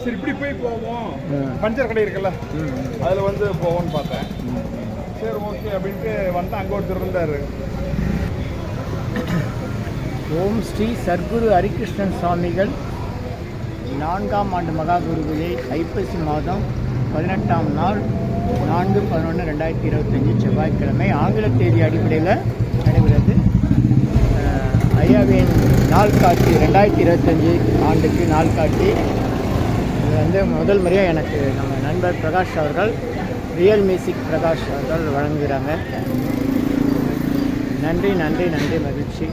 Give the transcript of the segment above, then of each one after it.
சரி இப்படி போய் போவோம். பஞ்சர் கடை இருக்குல்ல? அதில் வந்து போவோம்னு பார்த்தேன். சரி ஓகே அப்படின்ட்டு வந்தேன் அங்கே ஒருத்தர் இருந்தார். ஓம் ஸ்ரீ சர்க்குரு ஹரிகிருஷ்ணன் சுவாமிகள். நான்காம் ஆண்டு மகா குருவியை ஐப்பசி மாதம் பதினெட்டாம் நாள் நான்கு பதினொன்று ரெண்டாயிரத்தி இருபத்தஞ்சி செவ்வாய்க்கிழமை. ஆங்கில தேதி அடிப்படையில் நடைபெறுது அஹ், ஐயாவின் நாள் காட்சி ரெண்டாயிரத்தி இருபத்தஞ்சி ஆண்டுக்கு நாள் காட்சி இது வந்து முதல் முறையாக எனக்கு நம்ம நண்பர் பிரகாஷ் அவர்கள் ரியல் மியூசிக் பிரகாஷ் அவர்கள் வழங்குகிறாங்க நன்றி நன்றி நன்றி மகிழ்ச்சி.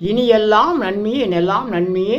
இனி எல்லாம் நன்மையே எல்லாம் நன்மையே